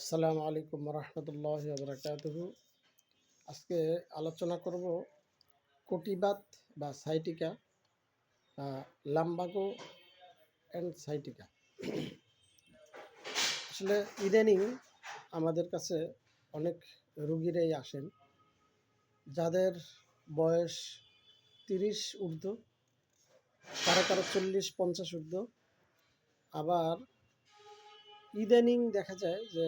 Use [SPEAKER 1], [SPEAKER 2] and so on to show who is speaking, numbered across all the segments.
[SPEAKER 1] আসসালামু আলাইকুম রহমতুল্লাহ বরকাতহু আজকে আলোচনা করব কটিবাত বা সাইটিকা লাম্বাগো অ্যান্ড সাইটিকা। আসলে ইদানিং আমাদের কাছে অনেক রুগীরাই আসেন, যাদের বয়স তিরিশ ঊর্ধ্ব, কারও কারও চল্লিশ পঞ্চাশ ঊর্ধ্ব, আবার ইদানিং দেখা যায় যে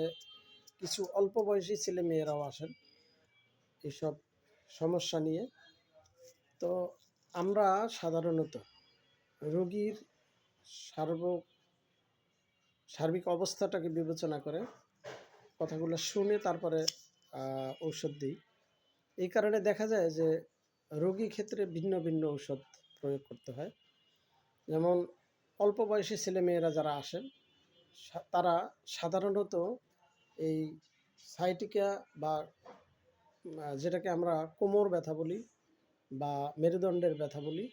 [SPEAKER 1] কিছু অল্প বয়সী ছেলে মেয়েরাও আসেন এইসব সমস্যা নিয়ে। তো আমরা সাধারণত রোগীর সার্ব, সার্বিক অবস্থাটাকে বিবেচনা করে কথাগুলো শুনে তারপরে ঔষধ দিই। এই কারণে দেখা যায় যে রোগী ক্ষেত্রে ভিন্ন ভিন্ন ঔষধ প্রয়োগ করতে হয়। যেমন অল্প বয়সী ছেলে মেয়েরা যারা আসেন তারা সাধারণত এই সাইটিকা বা যেটাকে আমরা কোমর ব্যথা বলি বা মেরুদণ্ডের ব্যথা বলি,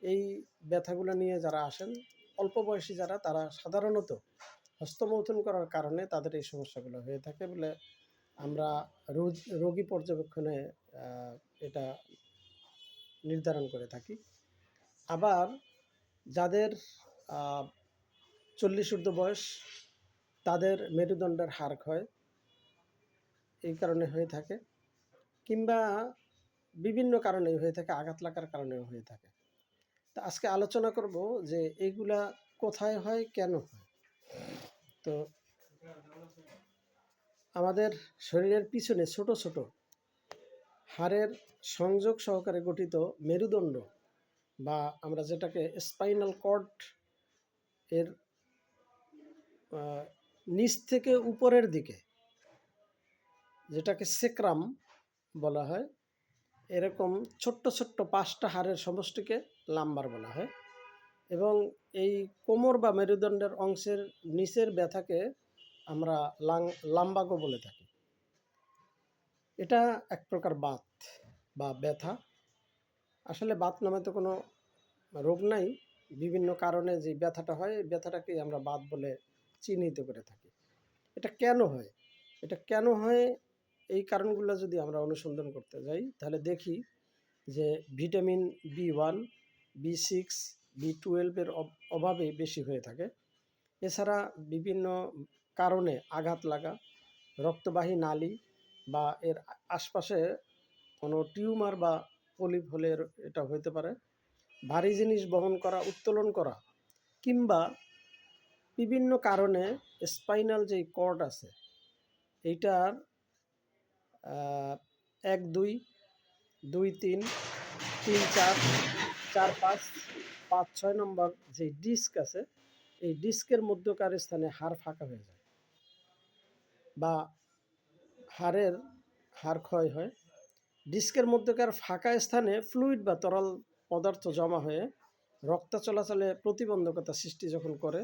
[SPEAKER 1] এই ব্যথাগুলো নিয়ে যারা আসেন, অল্প বয়সী যারা, তারা সাধারণত হস্তমৈথুন করার কারণে তাদের এই সমস্যাগুলো হয়ে থাকে বলে আমরা রোজ- রোগী পর্যবেক্ষণে এটা নির্ধারণ করে থাকি। আবার যাদের চল্লিশ ঊর্ধ্ব বয়স, তাদের মেরুদণ্ডের হার ক্ষয়, এই কারণে হয়ে থাকে। কিংবা বিভিন্ন কারণে হয়ে থাকে, আঘাত লাগার কারণেও হয়ে থাকে। তা আজকে আলোচনা করব যে এইগুলা কোথায় হয়, কেন হয়? তো আমাদের শরীরের পিছনে ছোট ছোট হাড়ের সংযোগ সহকারে গঠিত মেরুদণ্ড বা আমরা যেটাকে স্পাইনাল কর্ড এর নিচ থেকে উপরের দিকে, যেটাকে সেক্রাম বলা হয়, এরকম ছোট্ট ছোট্ট পাঁচটা হাড়ের সমষ্টিকে লাম্বার বলা হয় এবং এই কোমর বা মেরুদণ্ডের অংশের নিচের ব্যথাকে আমরা লাং লাম্বাগো বলে থাকি। এটা এক প্রকার বাত বা ব্যথা। আসলে বাত নামে তো কোনো রোগ নাই। বিভিন্ন কারণে যে ব্যথাটা হয়, এই ব্যথাটাকে আমরা বাত বলে চিহ্নিত করে থাকি। এটা কেন হয়? এটা কেন হয়? এই কারণগুলো যদি আমরা অনুসন্ধান করতে যাই, তাহলে দেখি যে vitamin B one, B six, B টুয়েলভের অভাবে বেশি হয়ে থাকে। এছাড়া বিভিন্ন কারণে আঘাত লাগা, রক্তবাহী নালী বা এর আশপাশে কোনো টিউমার বা পলিপ হলে এটা হতে পারে। ভারী জিনিস বহন করা, উত্তোলন করা কিংবা বিভিন্ন কারণে স্পাইনাল যেই কর্ড আছে, এইটার এক, দুই দুই, তিন তিন, চার চার, পাঁচ পাঁচ, ছয় নম্বর যে ডিস্ক আছে, এই ডিস্কের মধ্যকার স্থানে হাড় ফাঁকা হয়ে যায় বা হাড়ের হাড় ক্ষয় হয়। ডিস্কের মধ্যকার ফাঁকা স্থানে ফ্লুইড বা তরল পদার্থ জমা হয়ে রক্ত চলাচলে প্রতিবন্ধকতা সৃষ্টি যখন করে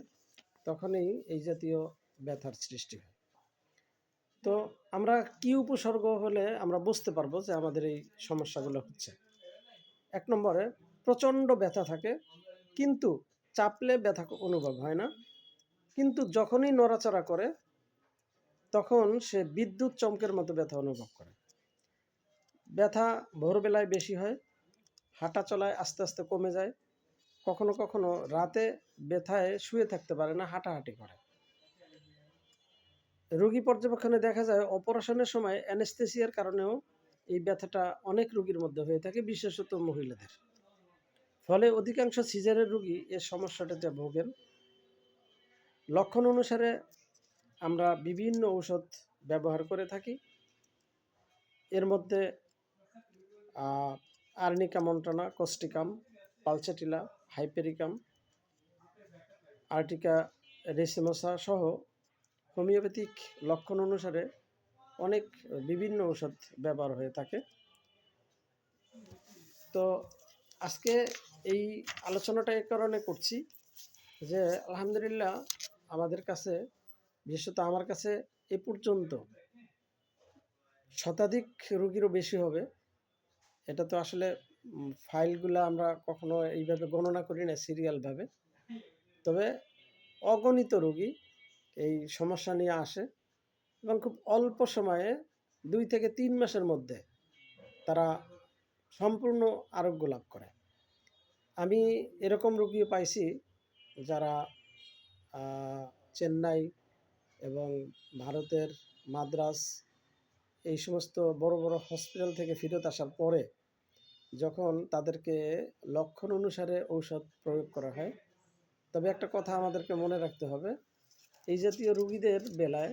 [SPEAKER 1] তখনই এই জাতীয় ব্যথার সৃষ্টি হয়। তো আমরা কি উপসর্গ হলে আমরা বুঝতে পারব যে আমাদের এই সমস্যাগুলো হচ্ছে? এক নম্বরে, প্রচণ্ড ব্যথা থাকে, কিন্তু চাপলে ব্যথা অনুভব হয় না। কিন্তু যখনই নড়াচড়া করে, তখন সে বিদ্যুৎ চমকের মতো ব্যথা অনুভব করে। ব্যথা ভোরবেলায় বেশি হয়, হাঁটা চলায় আস্তে আস্তে কমে যায় কখনো কখনো রাতে ব্যথায় শুয়ে থাকতে পারে না, হাঁটাহাঁটি করে। রোগী পর্যবেক্ষণে দেখা যায় অপারেশনের সময় অ্যানেস্থেসিয়ার কারণেও এই ব্যথাটা অনেক রোগীর মধ্যে হয়ে থাকে, বিশেষত মহিলাদের। ফলে অধিকাংশ সিজারের রোগী এর সমস্যাটাতে ভোগেন। লক্ষণ অনুসারে আমরা বিভিন্ন ঔষধ ব্যবহার করে থাকি। এর মধ্যে আর্নিকা মন্টনা কস্টিকাম হাইপেরিকাম, আর্টিকা রেসিমোসা সহ হোমিওপ্যাথিক লক্ষণ অনুসারে অনেক বিভিন্ন ঔষধ ব্যবহার হয়ে থাকে। তো আজকে এই আলোচনাটা এই কারণে করছি যে, আলহামদুলিল্লাহ আমাদের কাছে, বিশেষত আমার কাছে এ পর্যন্ত শতাধিক রুগীরও বেশি হবে। এটা তো আসলে ফাইলগুলো আমরা কখনো এইভাবে গণনা করি না সিরিয়ালভাবে। তবে অগণিত রোগী এই সমস্যা নিয়ে আসে এবং খুব অল্প সময়ে দুই থেকে তিন মাসের মধ্যে তারা সম্পূর্ণ আরোগ্য লাভ করে। আমি এরকম রোগীও পাইছি যারা চেন্নাই এবং ভারতের মাদ্রাজ এই সমস্ত বড় বড় হসপিটাল থেকে ফেরত আসার পরে যখন তাদেরকে লক্ষণ অনুসারে ঔষধ প্রয়োগ করা হয়, তবে একটা কথা আমাদেরকে মনে রাখতে হবে, এই জাতীয় রুগীদের বেলায়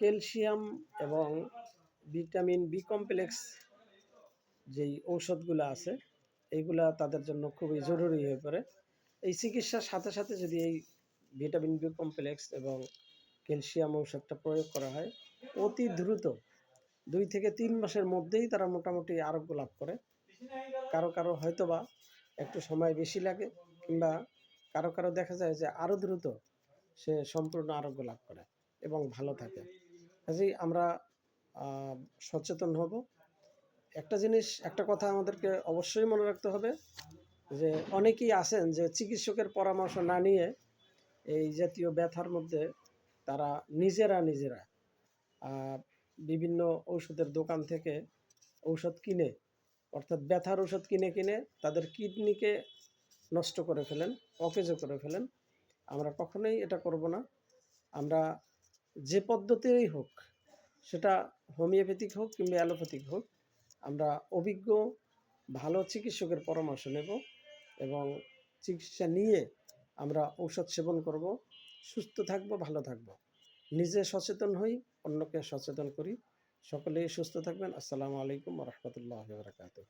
[SPEAKER 1] ক্যালসিয়াম এবং ভিটামিন বি কমপ্লেক্স যেই ঔষধগুলো আছে, এইগুলা তাদের জন্য খুবই জরুরি হয়ে পড়ে। এই চিকিৎসার সাথে সাথে যদি এই ভিটামিন বি কমপ্লেক্স এবং ক্যালসিয়াম ঔষধটা প্রয়োগ করা হয়, অতি দ্রুত দুই থেকে তিন মাসের মধ্যেই তারা মোটামুটি আরোগ্য লাভ করে। কারও কারও হয়তোবা একটু সময় বেশি লাগে কিংবা কারও কারও দেখা যায় যে আরও দ্রুত সে সম্পূর্ণ আরোগ্য লাভ করে এবং ভালো থাকে। কাজেই আমরা সচেতন হব। একটা জিনিস, একটা কথা আমাদেরকে অবশ্যই মনে রাখতে হবে যে অনেকেই আছেন যে চিকিৎসকের পরামর্শ না নিয়ে এই জাতীয় ব্যথার মধ্যে তারা নিজেরা নিজেরা বিভিন্ন ঔষধের দোকান থেকে ঔষধ কিনে, অর্থাৎ ব্যথার ওষুধ কিনে কিনে তাদের কিডনিকে নষ্ট করে ফেলেন, অকেজো করে ফেলেন। আমরা কখনোই এটা করব না। আমরা যে পদ্ধতিরই হোক, সেটা হোমিওপ্যাথিক হোক কিংবা অ্যালোপ্যাথিক হোক, আমরা অভিজ্ঞ, ভালো চিকিৎসকের পরামর্শ নেব এবং চিকিৎসা নিয়ে আমরা ঔষধ সেবন করব। সুস্থ থাকব, ভালো থাকব। নিজে সচেতন হই অন্যকে সচেতন করি। সকলেই সুস্থ থাকবেন। আসসালামু আলাইকুম রহমতুল্লাহ বারকাতুহ।